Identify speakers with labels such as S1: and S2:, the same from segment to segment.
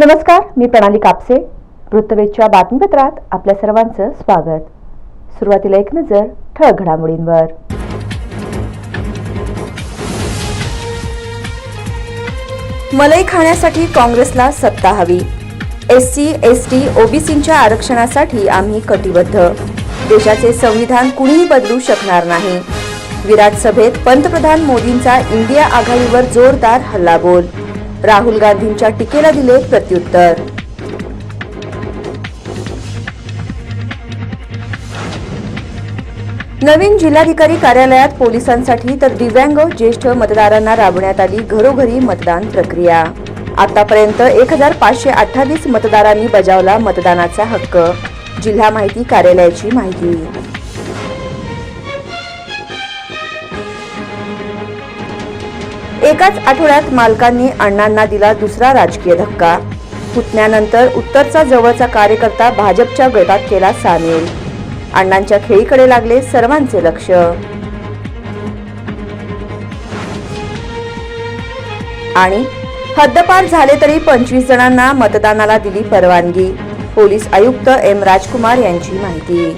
S1: नमस्कार मी प्रणाली कापसे. वृत्तवेधच्या बातमीपत्रात आपल्या सर्वांचं स्वागत. सुरुवातीला एक नजर ठळक घडामोडींवर. मलई खाण्यासाठी काँग्रेसला सत्ता हवी. एस सी एस टी ओबीसींच्या आरक्षणासाठी आम्ही कटिबद्ध. देशाचे संविधान कुणीही बदलू शकणार नाही. विराट सभेत पंतप्रधान मोदींचा इंडिया आघाडीवर जोरदार हल्लाबोल. राहुल गांधींच्या टीकेला दिले प्रत्युत्तर. नवीन जिल्हाधिकारी कार्यालयात पोलिसांसाठी तर दिव्यांग ज्येष्ठ मतदारांना राबवण्यात आली घरोघरी मतदान प्रक्रिया. आतापर्यंत एक हजार पाचशे अठ्ठावीस मतदारांनी बजावला मतदानाचा हक्क. जिल्हा माहिती कार्यालयाची माहिती. एकाच आठवड्यात मालकांनी अण्णांना दिला दुसरा राजकीय धक्का. फुटण्यानंतर उत्तरचा जवळचा कार्यकर्ता भाजपच्या गटात केला सामील. अण्णांच्या खेळीकडे लागले सर्वांचे लक्ष. आणि हद्दपार झाले तरी पंचवीस जणांना मतदानाला दिली परवानगी पोलीस आयुक्त एम राजकुमार यांची माहिती.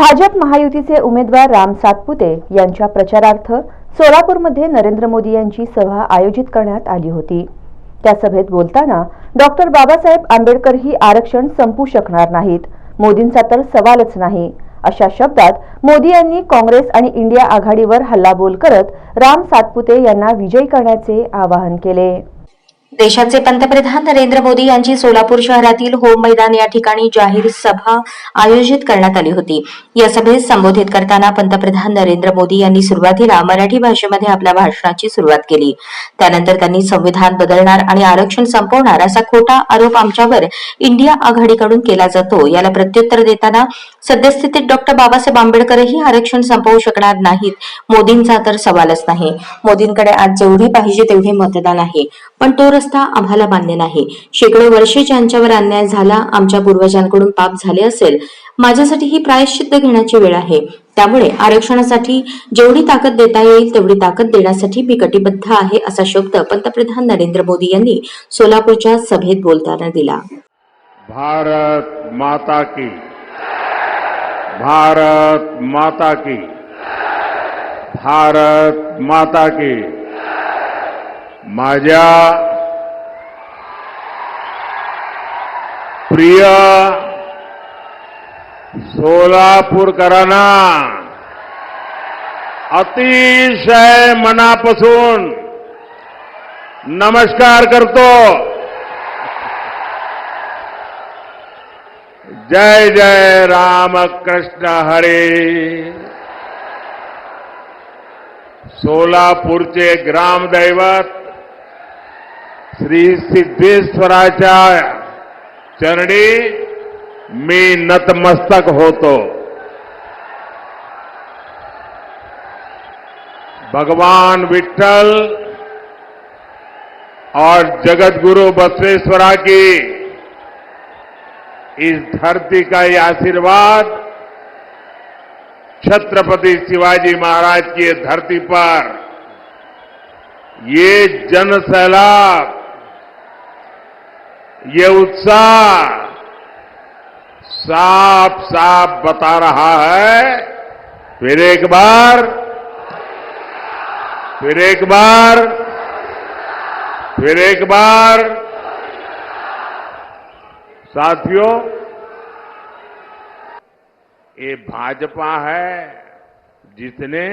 S1: भाजप महायुतीचे उमेदवार राम सातपुते यांच्या प्रचारार्थ सोलापूरमध्ये नरेंद्र मोदी यांची सभा आयोजित करण्यात आली होती. त्या सभेत बोलताना डॉक्टर बाबासाहेब आंबेडकर ही आरक्षण संपू शकणार नाहीत. मोदींचा तर सवालच नाही. अशा शब्दात मोदी यांनी काँग्रेस आणि इंडिया आघाडीवर हल्लाबोल करत राम सातपुते यांना विजयी करण्याचे आवाहन केले.
S2: देशाचे पंतप्रधान नरेंद्र मोदी यांची सोलापूर शहरातील होम मैदान या ठिकाणी जाहीर सभा आयोजित करण्यात आली होती. या सभेत संबोधित करताना पंतप्रधान नरेंद्र मोदी यांनी सुरुवातीला मराठी भाषेमध्ये आपल्या भाषणाची सुरुवात केली. त्यानंतर त्यांनी संविधान बदलणार आणि आरक्षण संपवणार असा खोटा आरोप आमच्यावर इंडिया आघाडीकडून केला जातो याला प्रत्युत्तर देताना सद्यस्थितीत डॉक्टर बाबासाहेब आंबेडकरही आरक्षण संपवू शकणार नाहीत मोदींचा तर सवालच नाही. मोदींकडे आज जेवढी पाहिजे तेवढे मतदान आहे. पण तो रस्ता आम्हाला मान्य नाही. शेकडो वर्षे ज्यांच्यावर अन्याय झाला आमच्या पूर्वजांकडून पाप झाले असेल. माझ्यासाठी ही प्रायश्चित्त घेण्याची वेळ आहे. त्यामुळे आरक्षणासाठी जेवढी ताकद देता येईल तेवढी ताकद देण्यासाठी मी कटिबद्ध आहे असा शब्द पंतप्रधान नरेंद्र मोदी यांनी सोलापूरच्या सभेत बोलताना दिला.
S3: भारत माता की. भारत माता की. भारत माता की. माझ्या प्रिय सोलापूरकरांना अतिशय मनापासून, नमस्कार करतो। जय जय राम कृष्ण हरे। सोलापूरचे ग्रामदैवत श्री सिद्धेश्वराच्या चरणी में नतमस्तक हो तो। भगवान विठ्ठल और जगतगुरु बसवेश्वरा की इस धरती का ये आशीर्वाद छत्रपति शिवाजी महाराज की धरती पर ये जन सैलाब ये उत्साह साफ़ साफ़ बता रहा है। फिर एक बार, फिर एक बार, फिर एक बार। साथियों, ये भाजपा है जिसने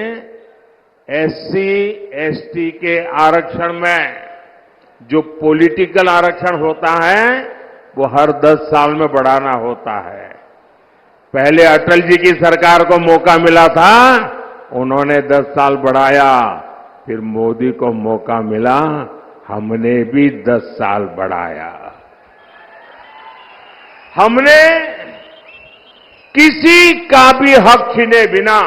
S3: एससी, एसटी के आरक्षण में जो पॉलिटिकल आरक्षण होता है, वो हर 10 साल में बढ़ाना होता है। पहले अटल जी की सरकार को मौका मिला था, उन्होंने 10 साल बढ़ाया, फिर मोदी को मौका मिला, हमने भी 10 साल बढ़ाया। हमने किसी का भी हक छीने बिना,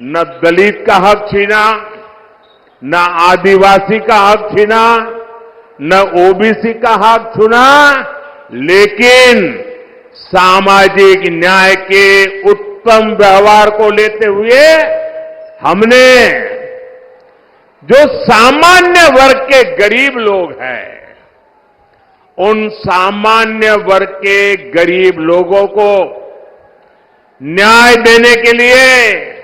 S3: न दलित का हक छीना न आदिवासी का हक छीना, न ओबीसी का हक छुना, लेकिन सामाजिक न्याय के उत्तम व्यवहार को लेते हुए हमने, जो सामान्य वर्ग के गरीब लोग हैं, उन सामान्य वर्ग के गरीब लोगों को न्याय देने के लिए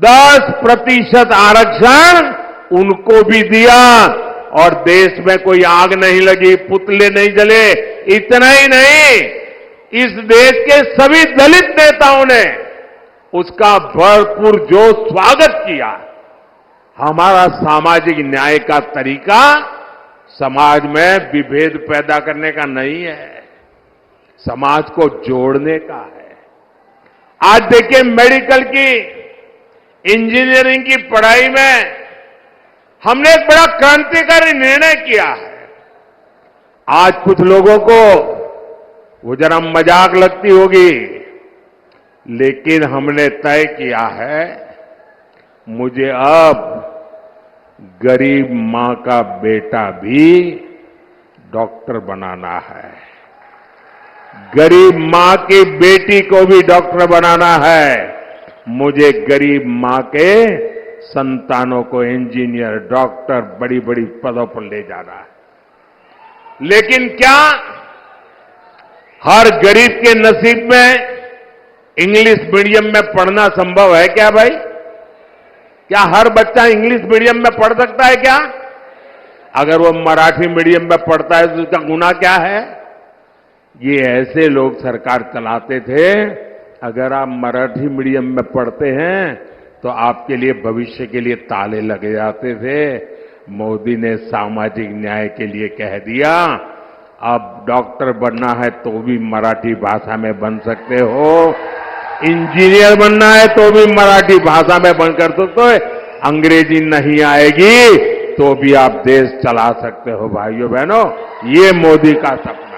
S3: 10 प्रतिशत आरक्षण उनको भी दिया और देश में कोई आग नहीं लगी, पुतले नहीं जले, इतना ही नहीं। इस देश के सभी दलित नेताओं ने उसका भरपूर जो स्वागत किया। हमारा सामाजिक न्याय का तरीका समाज में विभेद पैदा करने का नहीं है, समाज को जोड़ने का है। आज देखिए मेडिकल की इंजीनियरिंग की पढ़ाई में हमने एक बड़ा क्रांतिकारी निर्णय किया है। आज कुछ लोगों को वो जरा मज़ाक लगती होगी, लेकिन हमने तय किया है, मुझे अब गरीब माँ का बेटा भी डॉक्टर बनाना है। गरीब माँ की बेटी को भी डॉक्टर बनाना है। मुझे गरीब माँ के संतानों को इंजीनियर, डॉक्टर बड़ी बड़ी पदों पर ले जाना है। लेकिन क्या हर गरीब के नसीब में इंग्लिश मीडियम में पढ़ना संभव है क्या भाई? क्या हर बच्चा इंग्लिश मीडियम में पढ़ सकता है क्या? अगर वो मराठी मीडियम में पढ़ता है तो उसका गुना क्या है? ये ऐसे लोग सरकार चलाते थे अगर आप मराठी मीडियम में पढ़ते हैं तो आपके लिए भविष्य के लिए ताले लगे जाते थे। मोदी ने सामाजिक न्याय के लिए कह दिया, अब डॉक्टर बनना है तो भी मराठी भाषा में बन सकते हो। इंजीनियर बनना है तो भी मराठी भाषा में बनकर सकते हो अंग्रेज़ी नहीं आएगी तो भी आप देश चला सकते हो भाइयों बहनों ये मोदी का सपना।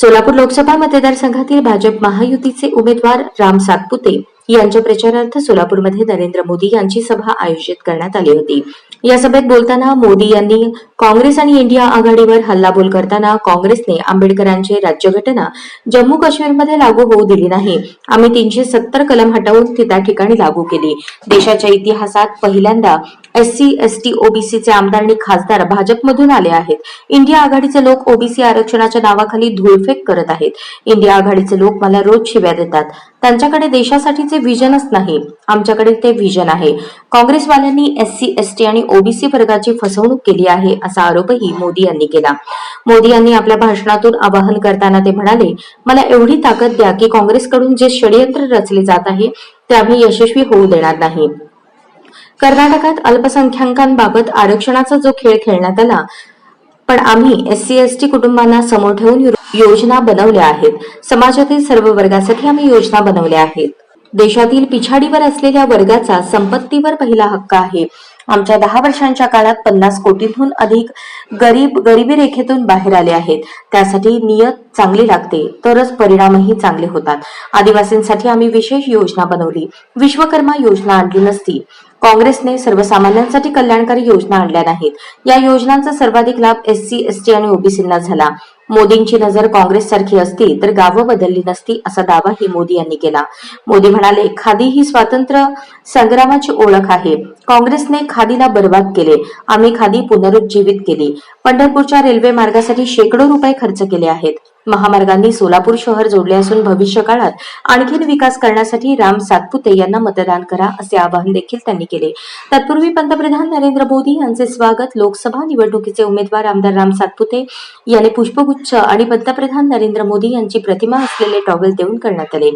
S2: सोलापूर लोकसभा मतदारसंघातील भाजप महायुतीचे उमेदवार राम सातपुते यांच्या प्रचारार्थ सोलापूरमध्ये नरेंद्र मोदी यांची सभा आयोजित करण्यात आली होती. या सभेत बोलताना मोदी यांनी काँग्रेस आणि इंडिया आघाडीवर हल्लाबोल करताना काँग्रेसने आंबेडकरांची राज्यघटना जम्मू काश्मीरमध्ये लागू होऊ दिली नाही. आम्ही तीनशे सत्तर कलम हटवून ती त्या ठिकाणी लागू केली. देशाच्या इतिहासात पहिल्यांदा एससी एसटी ओबीसीचे आमदार आणि खासदार भाजपमधून आले आहेत. इंडिया आघाडीचे लोक ओबीसी आरक्षणाच्या नावाखाली धुळफेक करत आहेत. इंडिया आघाडीचे लोक मला रोज शिव्या देतात. त्यांच्याकडे देशासाठीचे व्हिजनच नाही. आमच्याकडे ते व्हिजन आहे. काँग्रेसवाल्यांनी एससी एसटी आणि ओबीसी वर्गाची फसवणूक केली आहे असा आरोपही मोदी यांनी केला. मोदी यांनी आपल्या भाषणातून आवाहन करताना ते म्हणाले मला एवढी ताकद द्या की काँग्रेसकडून जे षडयंत्र रचले जात आहे ते आम्ही यशस्वी होऊ देणार नाही. कर्नाटकात अल्पसंख्याकांबाबत आरक्षणाचा जो खेळ खेळण्यात आला पण आम्ही एससी एसटी कुटुंबांना समोर ठेवून योजना बनवल्या आहेत. समाजातील सर्व वर्गासाठी आम्ही योजना बनवल्या आहेत. देशातील पिछाडीवर असलेल्या वर्गाचा संपत्तीवर पहिला हक्क आहे. आमच्या दहा वर्षांच्या काळात पन्नास कोटींहून अधिक गरीब गरिबी रेखेतून बाहेर आले आहेत. त्यासाठी नियत चांगली लागते तरच परिणामही चांगले होतात. आदिवासींसाठी आम्ही विशेष योजना बनवली. विश्वकर्मा योजना आणली नसती. काँग्रेसने सर्वसामान्यांसाठी कल्याणकारी योजना आणल्या नाहीत. या योजनांचा सर्वाधिक लाभ एससी एसटी आणि ओबीसींना झाला. मोदींची नजर काँग्रेस सारखी असती तर गावं बदलली नसती असा दावाही मोदी यांनी केला. मोदी म्हणाले खादी ही स्वातंत्र्य संग्रामाची ओळख आहे. काँग्रेसने खादीला बर्बाद केले. आम्ही खादी पुनरुज्जीवित केली. पंढरपूरच्या रेल्वे मार्गासाठी शेकडो रुपये खर्च केले आहेत. महामार्गांनी सोलापूर शहर जोडले असून भविष्य काळात आणखीन विकास करण्यासाठी राम सातपुते यांना मतदान करा असे आवाहन देखील त्यांनी केले. तत्पूर्वी पंतप्रधान नरेंद्र मोदी यांचे स्वागत लोकसभा निवडणुकीचे उमेदवार आमदार राम सातपुते यांनी पुष्पगुच्छ आणि पंतप्रधान नरेंद्र मोदी यांची प्रतिमा असलेले टॉवेल देऊन करण्यात आले.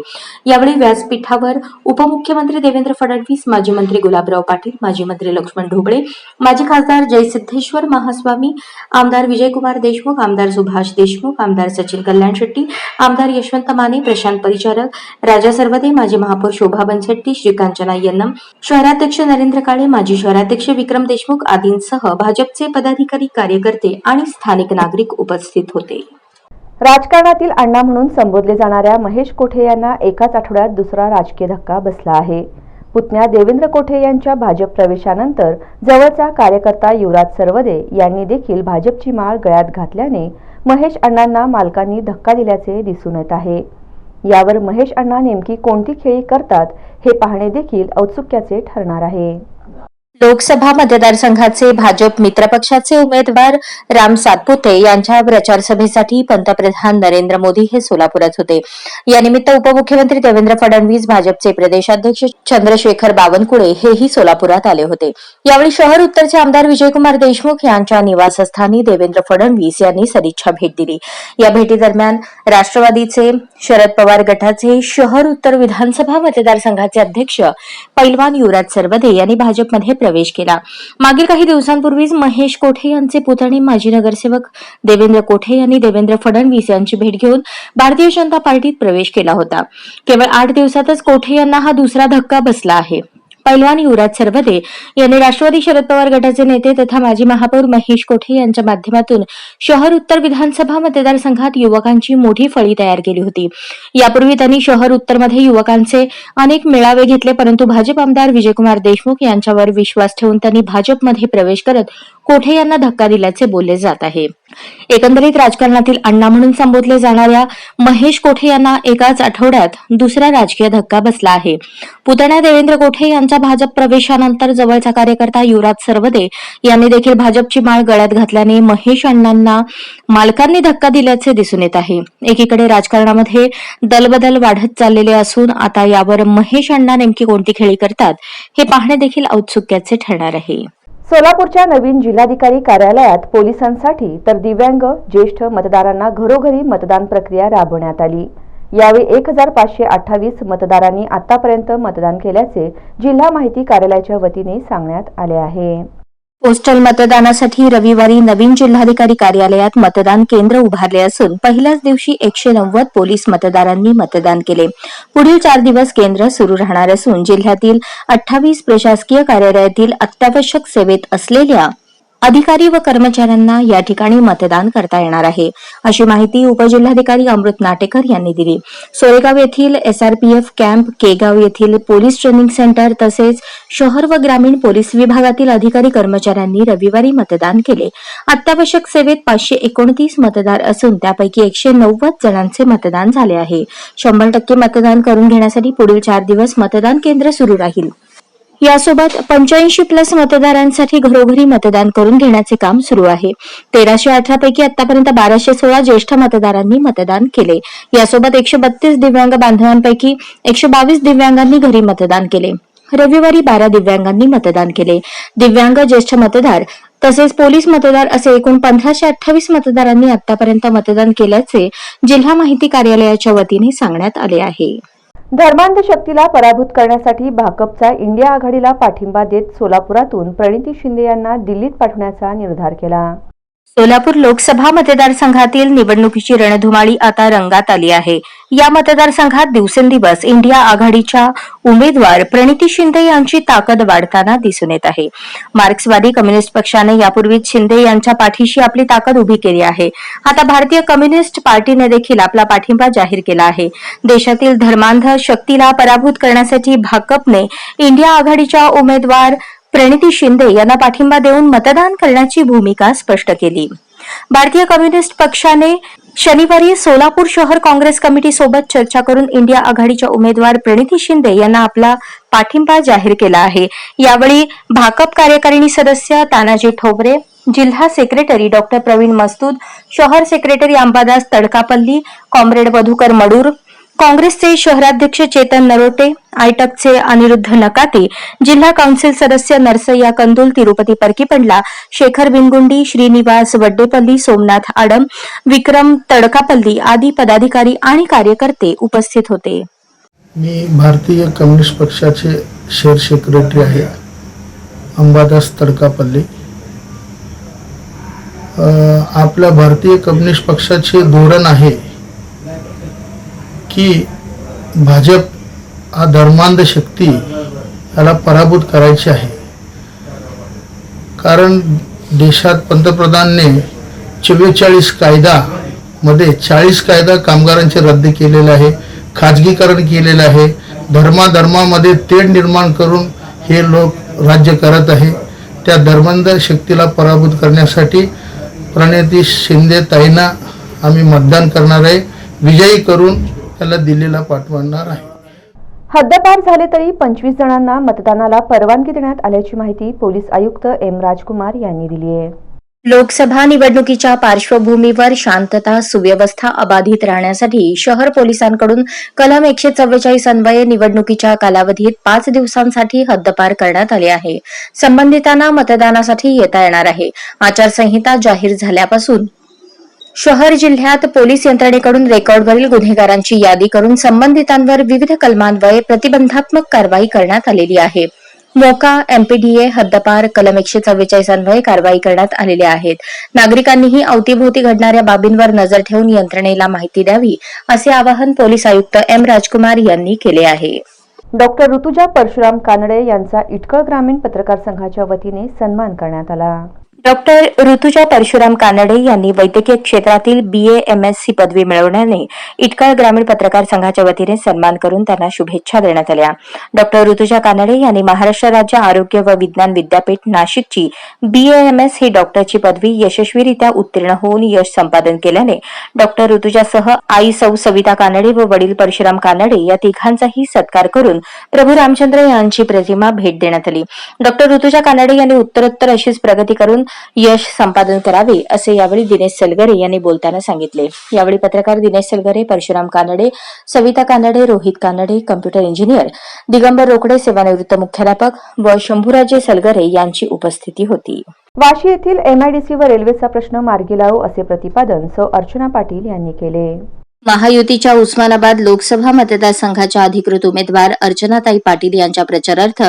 S2: यावेळी व्यासपीठावर उपमुख्यमंत्री देवेंद्र फडणवीस माजी मंत्री गुलाबराव पाटील माजी मंत्री लक्ष्मण ढोबळे माजी खासदार जयसिद्धेश्वर महास्वामी आमदार विजयकुमार देशमुख आमदार सुभाष देशमुख आमदार सचिन कल्याण शेट्टी आमदार यशवंत माने प्रशांत परिचारक राजा सर्वदे माजी महापौर शोभा बनशेट्टी श्रीकांचना यन्नम शहराध्यक्ष नरेंद्र काळे माजी शहराध्यक्ष विक्रम देशमुख आदींसह भाजपचे पदाधिकारी कार्यकर्ते आणि स्थानिक नागरिक उपस्थित होते.
S1: राजकारणातील अण्णा म्हणून संबोधले जाणाऱ्या महेश कोठे यांना एकाच आठवड्यात दुसरा राजकीय धक्का बसला आहे. पुतण्या देवेंद्र कोठे यांच्या भाजप प्रवेशानंतर जवळचा कार्यकर्ता युवराज सरवदे यांनी देखील भाजपची माळ गळ्यात घातल्याने महेश अण्णांना मालकांनी धक्का दिल्याचे दिसून येत आहे. यावर महेश अण्णा नेमकी कोणती खेळी करतात हे पाहणे देखील औत्सुक्याचे ठरणार आहे.
S2: लोकसभा मतदारसंघाचे भाजप मित्रपक्षाचे उमेदवार राम सातपुते यांच्या प्रचार सभेसाठी पंतप्रधान नरेंद्र मोदी हे सोलापुरात होते. यानिमित्त उपमुख्यमंत्री देवेंद्र फडणवीस भाजपचे प्रदेशाध्यक्ष चंद्रशेखर बावनकुळे हेही सोलापुरात आले होते. यावेळी शहर उत्तरचे आमदार विजयकुमार देशमुख यांच्या निवासस्थानी देवेंद्र फडणवीस यांनी सदिच्छा भेट दिली. या भेटीदरम्यान राष्ट्रवादीचे शरद पवार गटाचे शहर उत्तर विधानसभा मतदारसंघाचे अध्यक्ष पैलवान युवराज सरवदे यांनी भाजपमध्ये प्रवेश केला. मागील काही दिवसांपूर्वीच महेश कोठे यांचे पुतणे माजी नगरसेवक देवेंद्र कोठे यांनी देवेंद्र फडणवीस यांची भेट घेऊन भारतीय जनता पार्टीत प्रवेश केला होता. केवळ आठ दिवसातच कोठे यांना हा दुसरा धक्का बसला आहे. पैलवान युवराज सरवदे यांनी राष्ट्रवादी शरद पवार गटाचे नेते तथा माजी महापौर महेश कोठे यांच्या माध्यमातून शहर उत्तर विधानसभा मतदारसंघात युवकांची मोठी फळी तयार केली होती. यापूर्वी त्यांनी शहर उत्तरमध्ये युवकांचे अनेक मेळावे घेतले परंतु भाजप आमदार विजयकुमार देशमुख यांच्यावर विश्वास ठेवून त्यांनी भाजपमध्ये प्रवेश करत कोठे यांना धक्का दिल्याचे बोलले जात आहे. एकंदरीत राजकारणातील अण्णा म्हणून संबोधले जाणाऱ्या महेश कोठे यांना एकाच आठवड्यात दुसरा राजकीय धक्का बसला आहे. पुतण्या देवेंद्र कोठे यांच्या यांचा भाजप प्रवेशानंतर जवळचा कार्यकर्ता युवराज सरवदे यांनी देखील भाजपची माळ गळ्यात घातल्याने महेश अण्णांना मालकांनी धक्का दिल्याचे दिसून येत आहे. एकीकडे राजकारणामध्ये दलबदल वाढत चाललेले असून आता यावर महेश अण्णा नेमकी कोणती खेळी करतात हे पाहणे देखील औत्सुक्याचे ठरणार आहे.
S1: सोलापूरच्या नवीन जिल्हाधिकारी कार्यालयात पोलिसांसाठी तर दिव्यांग ज्येष्ठ मतदारांना घरोघरी मतदान प्रक्रिया राबवण्यात आली. यावेळी एक हजार पाचशे अठ्ठावीस मतदारांनी आतापर्यंत मतदान केल्याचे जिल्हा माहिती कार्यालयाच्या वतीने सांगण्यात आले आहे.
S2: पोस्टल मतदानासाठी रविवारी नवीन जिल्हाधिकारी कार्यालयात मतदान केंद्र उभारले असून पहिल्याच दिवशी एकशे नव्वद पोलीस मतदारांनी मतदान केले. पुढील चार दिवस केंद्र सुरू राहणार असून जिल्ह्यातील अठ्ठावीस प्रशासकीय कार्यालयातील अत्यावश्यक सेवेत असलेल्या अधिकारी व कर्मचाऱ्यांना या ठिकाणी मतदान करता येणार आहे. अशी माहिती उपजिल्हाधिकारी अमृत नाटेकर यांनी दिली. सोरेगाव येथील एसआरपीएफ कॅम्प केगाव येथील पोलीस ट्रेनिंग सेंटर तसेच शहर व ग्रामीण पोलीस विभागातील अधिकारी कर्मचाऱ्यांनी रविवारी मतदान केले. अत्यावश्यक सेवेत पाचशे एकोणतीस मतदार असून त्यापैकी एकशे नव्वद जणांचे मतदान झाले आहे. शंभर टक्के मतदान करून घेण्यासाठी पुढील चार दिवस मतदान केंद्र सुरू राहील. यासोबत पंच्याऐंशी प्लस मतदारांसाठी घरोघरी मतदान करून घेण्याचे काम सुरू आहे. तेराशे अठरा पैकी आतापर्यंत बाराशे सोळा ज्येष्ठ मतदारांनी मतदान केले. यासोबत एकशे बत्तीस दिव्यांग बांधवांपैकी एकशे बावीस दिव्यांगांनी घरी मतदान केले. रविवारी बारा दिव्यांगांनी मतदान केले. दिव्यांग ज्येष्ठ मतदार तसेच पोलीस मतदार असे एकूण पंधराशे अठ्ठावीस मतदारांनी आतापर्यंत मतदान केल्याचे जिल्हा माहिती कार्यालयाच्या वतीने सांगण्यात आले आहे.
S1: धर्मांध शक्तीला पराभूत करण्यासाठी भाकपचा इंडिया आघाडीला पाठिंबा देत सोलापुरातून प्रणिती शिंदे यांना दिल्लीत पाठवण्याचा निर्धार केला.
S2: सोलापूर लोकसभा मतदारसंघातील निवडणुकीची रणधुमाळी आता रंगात आली आहे. या मतदारसंघात दिवसेंदिवस इंडिया आघाडीच्या उमेदवार प्रणिती शिंदे यांची ताकद वाढताना दिसून येत आहे. मार्क्सवादी कम्युनिस्ट पक्षाने यापूर्वीच शिंदे यांच्या पाठीशी आपली ताकद उभी केली आहे. आता भारतीय कम्युनिस्ट पार्टीने देखील आपला पाठिंबा जाहीर केला आहे. देशातील धर्मांध शक्तीला पराभूत करण्यासाठी भाकपने इंडिया आघाडीच्या उमेदवार प्रणिती शिंदे यांना पाठिंबा देऊन मतदान करण्याची भूमिका स्पष्ट केली. भारतीय कम्युनिस्ट पक्षाने शनिवारी सोलापूर शहर काँग्रेस कमिटी सोबत चर्चा करून इंडिया आघाडीच्या उमेदवार प्रणिती शिंदे यांना आपला पाठिंबा जाहीर केला आहे. यावेळी भाकप कार्यकारिणी सदस्य तानाजी ठोबरे जिल्हा सेक्रेटरी डॉक्टर प्रवीण मस्तूद शहर सेक्रेटरी अंबादास तडकापल्ली कॉम्रेड मधुकर मडूर काँग्रेसचे शहराध्यक्ष चेतन नरोटे आयटकचे अनिरुद्ध नकाते जिल्हा काउन्सिल सदस्य नरसय्या कंदुल तिरुपती परकीपंडला शेखर बिनगुंडी श्रीनिवास वड्डेपल्ली सोमनाथ आडम विक्रम तडकापल्ली आदी पदाधिकारी आणि कार्यकर्ते उपस्थित होते.
S4: मी भारतीय कम्युनिस्ट पक्षाचे शेअर सेक्रेटरी आहे अंबादास तडकापल्ली. आपल्या भारतीय कम्युनिस्ट पक्षाचे धोरण आहे की भाजप हा धर्मांध शक्ती याला पराभूत करायची आहे. कारण देशात पंतप्रधानने चव्वेचाळीस कायदामध्ये चाळीस कायदा कामगारांचे रद्द केलेले आहे खाजगीकरण केलेलं आहे धर्माधर्मामध्ये तेढ निर्माण करून हे लोक राज्य करत आहे. त्या धर्मांध शक्तीला पराभूत करण्यासाठी प्रणिती शिंदे ताईंना आम्ही मतदान करणार आहे. विजयी करून त्याला दिल्लीला पाठवणार आहे.
S1: हद्दपार झाले तरी पंचवीस जणांना मतदानाला परवानगी देण्यात आल्याची माहिती पोलीस आयुक्त एम राजकुमार यांनी दिली आहे.
S2: लोकसभा निवडणुकीच्या पार्श्वभूमीवर शांतता सुव्यवस्था अबाधित राहण्यासाठी शहर पोलिसांकडून कलम एकशे चव्वेचाळीस अन्वये निवडणुकीच्या कालावधीत पाच दिवसांसाठी हद्दपार करण्यात आले आहे. संबंधितांना मतदानासाठी येता येणार आहे. आचारसंहिता जाहीर झाल्यापासून शहर जिल्ह्यात पोलीस यंत्रणेकडून रेकॉर्डवरील गुन्हेगारांची यादी करून संबंधितांवर विविध कलमान्वये प्रतिबंधात्मक कारवाई करण्यात आलेली आहे. मोका एमपीडीए हद्दपार कलम एकशे चव्वेचाळीस अन्वये कारवाई करण्यात आलेल्या आहेत. नागरिकांनीही अवतीभोवती घडणाऱ्या बाबींवर नजर ठेवून यंत्रणेला माहिती द्यावी असे आवाहन पोलीस आयुक्त एम राजकुमार यांनी केले आहे.
S1: डॉक्टर ऋतुजा परशुराम कानडे यांचा इटकळ ग्रामीण पत्रकार संघाच्या वतीने सन्मान करण्यात आला.
S2: डॉक्टर ऋतुजा परशुराम कानडे यांनी वैद्यकीय क्षेत्रातील बीए एमएससी पदवी मिळवण्याने इटकाळ ग्रामीण पत्रकार संघाच्या वतीने सन्मान करून त्यांना शुभेच्छा देण्यात आल्या. डॉक्टर ऋतुजा कानडे यांनी महाराष्ट्र राज्य आरोग्य व विज्ञान विद्यापीठ नाशिकची बी एएमएस ही डॉक्टरची पदवी यशस्वीरित्या उत्तीर्ण होऊन यश संपादन केल्याने डॉक्टर ऋतुजासह आई सौ सविता कानडे व वडील परशुराम कानडे या तिघांचाही सत्कार करून प्रभू रामचंद्र यांची प्रतिमा भेट देण्यात आली. डॉक्टर ऋतुजा कानडे यांनी उत्तरोत्तर अशीच प्रगती करून यश संपादन करावे असे यावेळी दिनेश सलगरे यांनी बोलताना सांगितले. यावेळी पत्रकार दिनेश सलगरे परशुराम कानडे सविता कानडे रोहित कानडे कम्प्युटर इंजिनियर दिगंबर रोकडे सेवानिवृत्त मुख्याध्यापक व शंभूराजे सलगरे यांची उपस्थिती होती.
S1: वाशी येथील एमआयडीसी व रेल्वेचा प्रश्न मार्गी लावू असे प्रतिपादन सौ अर्चना पाटील यांनी केले.
S2: महायुतीच्या उस्मानाबाद लोकसभा मतदारसंघाच्या अधिकृत उमेदवार अर्चनाताई पाटील यांच्या प्रचारार्थ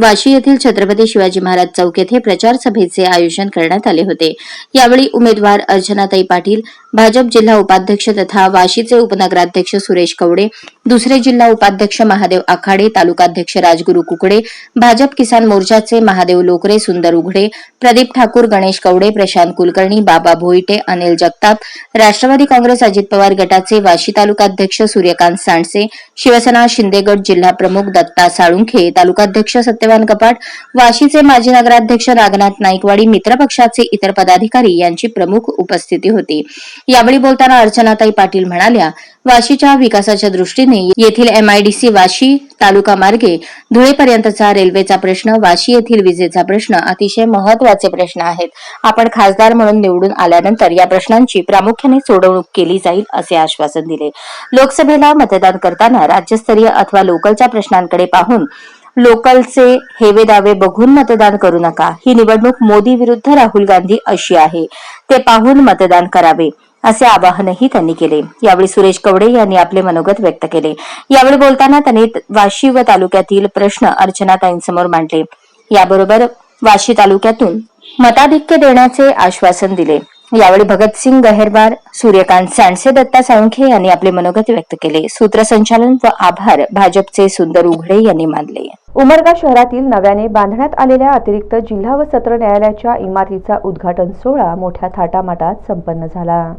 S2: वाशी येथील छत्रपती शिवाजी महाराज चौक येथे प्रचार सभेचे आयोजन करण्यात आले होते. यावेळी उमेदवार अर्चनाताई पाटील भाजप जिल्हा उपाध्यक्ष तथा वाशीचे उपनगराध्यक्ष सुरेश कवडे दुसरे जिल्हा उपाध्यक्ष महादेव आखाडे तालुकाध्यक्ष राजगुरू कुकडे भाजप किसान मोर्चाचे महादेव लोकरे सुंदर उघडे प्रदीप ठाकूर गणेश कवडे प्रशांत कुलकर्णी बाबा भोईटे अनिल जगताप राष्ट्रवादी काँग्रेस अजित पवार गटाचे वाशी तालुकाध्यक्ष सूर्यकांत सांडसे शिवसेना शिंदेगड जिल्हा प्रमुख दत्ता साळुंखे तालुकाध्यक्ष सत्य सत्यवान कपाट वाशीचे माजी नगराध्यक्ष नागनाथ नाईकवाडी मित्र पक्षाचे इतर पदाधिकारी यांची प्रमुख उपस्थिती होती. यावेळी बोलताना अर्चनाताई पाटील म्हणाल्या वाशीच्या विकासाच्या दृष्टीने येथील एमआयडीसी वाशी तालुका मार्गे धुळेपर्यंतचा रेल्वेचा प्रश्न वाशी येथील विजेचा प्रश्न अतिशय महत्त्वाचे प्रश्न आहेत. आपण खासदार म्हणून निवडून आल्यानंतर या प्रश्नांची प्रामुख्याने सोडवणूक केली जाईल असे आश्वासन दिले. लोकसभेला मतदान करताना राज्यस्तरीय अथवा लोकलच्या प्रश्नांकडे पाहून लोकलचे हेवे दावे बघून मतदान करू नका. ही निवडणूक मोदी विरुद्ध राहुल गांधी अशी आहे. ते पाहून मतदान करावे असे आवाहनही त्यांनी केले. यावेळी सुरेश कवडे यांनी आपले मनोगत व्यक्त केले. यावेळी बोलताना त्यांनी वाशी व तालुक्यातील प्रश्न अर्चनाताईंसमोर मांडले. याबरोबर वाशी तालुक्यातून मताधिक्य देण्याचे आश्वासन दिले. यावेळी भगतसिंग गहेरवार सूर्यकांत सांडसे दत्ता साळुंखे यांनी आपले मनोगत व्यक्त केले. सूत्रसंचालन व आभार भाजपचे सुंदर उघडे यांनी मानले.
S1: उमरगा शहरातील नव्याने बांधण्यात आलेल्या अतिरिक्त जिल्हा व सत्र न्यायालयाच्या इमारतीचा उद्घाटन सोहळा मोठ्या थाटामाटात संपन्न झाला.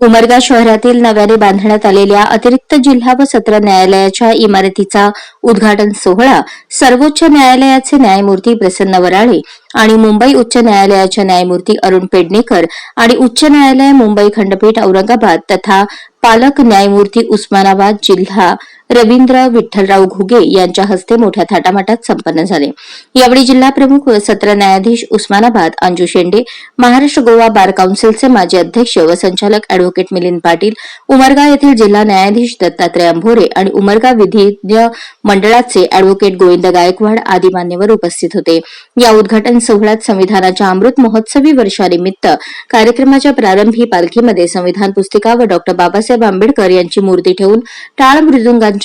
S2: उमरगा शहरातील नव्याने बांधण्यात आलेल्या अतिरिक्त जिल्हा व सत्र न्यायालयाच्या इमारतीचा उद्घाटन सोहळा सर्वोच्च न्यायालयाचे न्यायमूर्ती प्रसन्न वराळे आणि मुंबई उच्च न्यायालयाच्या न्यायमूर्ती अरुण पेडणेकर आणि उच्च न्यायालय मुंबई खंडपीठ औरंगाबाद तथा पालक न्यायमूर्ती उस्मानाबाद जिल्हा रवींद्र विठ्ठलराव घुगे यांच्या हस्ते मोठ्या थाटामाटात संपन्न झाले. यावेळी जिल्हा प्रमुख व सत्र न्यायाधीश उस्मानाबाद अंजू शेंडे महाराष्ट्र गोवा बार काउन्सिलचे माजी अध्यक्ष व संचालक अॅडव्होकेट मिलिंद पाटील उमरगा येथील जिल्हा न्यायाधीश दत्तात्रय अंभोरे आणि उमरगा विधिज्ञ मंडळाचे अॅडव्होकेट गोविंद गायकवाड आदी मान्यवर उपस्थित होते. या उद्घाटन सोहळ्यात संविधानाच्या अमृत महोत्सवी वर्षानिमित्त कार्यक्रमाच्या प्रारंभी पालखीमध्ये संविधान पुस्तिका व डॉक्टर बाबासाहेब आंबेडकर यांची मूर्ती ठेवून टाळ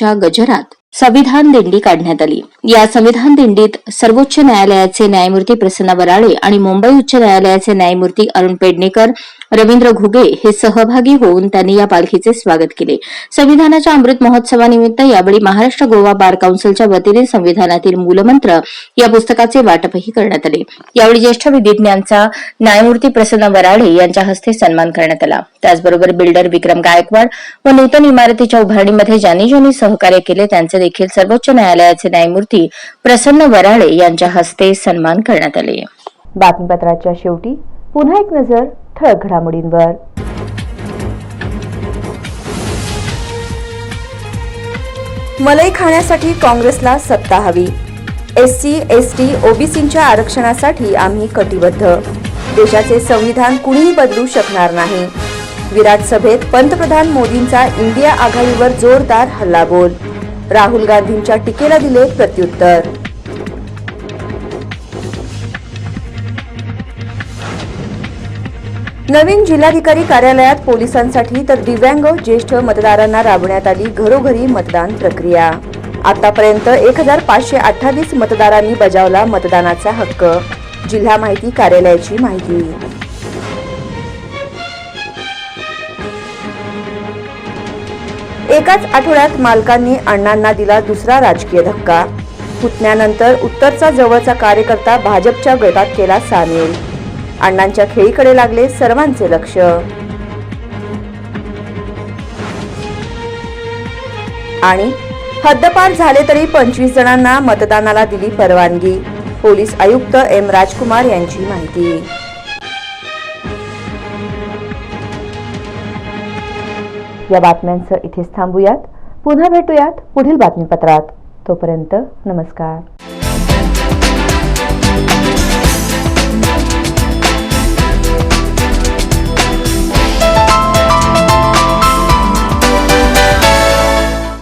S2: मृदुंगांच्या गजरात संविधान दिंडी काढण्यात आली. या संविधान दिंडीत सर्वोच्च न्यायालयाचे न्यायमूर्ती प्रसन्न वराळे आणि मुंबई उच्च न्यायालयाचे न्यायमूर्ती अरुण पेडणेकर रवींद्र घुगे हे सहभागी होऊन त्यांनी या पालखीचे स्वागत केले. संविधानाच्या अमृत महोत्सवानिमित्त यावेळी महाराष्ट्र गोवा बार काउन्सिलच्या वतीने संविधानातील मूलमंत्र या पुस्तकाचे वाटपही करण्यात आले. यावेळी ज्येष्ठ विधिज्ञांचा न्यायमूर्ती प्रसन्न वराळे यांच्या हस्ते सन्मान करण्यात आला. त्याचबरोबर बिल्डर विक्रम गायकवाड व नूतन इमारतीच्या उभारणीमध्ये ज्यांनी ज्यांनी सहकार्य केले त्यांचे देखील सर्वोच्च न्यायालयाचे न्यायमूर्ती प्रसन्न वराळे यांच्या हस्ते सन्मान करण्यात आले.
S1: बातमीपत्राच्या शेवटी पुन्हा एक नजर ठळक घडामोडींवर. मलई खाण्यासाठी काँग्रेसला सत्ता हवी. एस सी एस टी ओबीसींच्या आरक्षणासाठी आम्ही कटिबद्ध. देशाचे संविधान कुणीही बदलू शकणार नाही. विराट सभेत पंतप्रधान मोदींचा इंडिया आघाडीवर जोरदार हल्लाबोल. राहुल गांधींच्या टीकेला दिले प्रत्युत्तर. नवीन जिल्हाधिकारी कार्यालयात पोलिसांसाठी तर दिव्यांग ज्येष्ठ मतदारांना राबवण्यात आली घरोघरी मतदान प्रक्रिया. आतापर्यंत एक हजार पाचशे अठ्ठावीस मतदारांनी बजावला मतदानाचा हक्क. जिल्हा माहिती कार्यालयाची माहिती. एकाच आठवड्यात मालकांनी अण्णांना दिला दुसरा राजकीय धक्का. फुटण्यानंतर उत्तरचा जवळचा कार्यकर्ता भाजपच्या गटात केला सामील. अण्णांच्या खेळीकडे लागले सर्वांचे लक्ष. आणि हद्दपार झाले तरी पंचवीस जणांना मतदानाला दिली परवानगी पोलीस आयुक्त एम राजकुमार यांची माहिती. या बातम्यांचं इथेच थांबूयात. पुन्हा भेटूयात पुढील बातमीपत्रात. तोपर्यंत नमस्कार.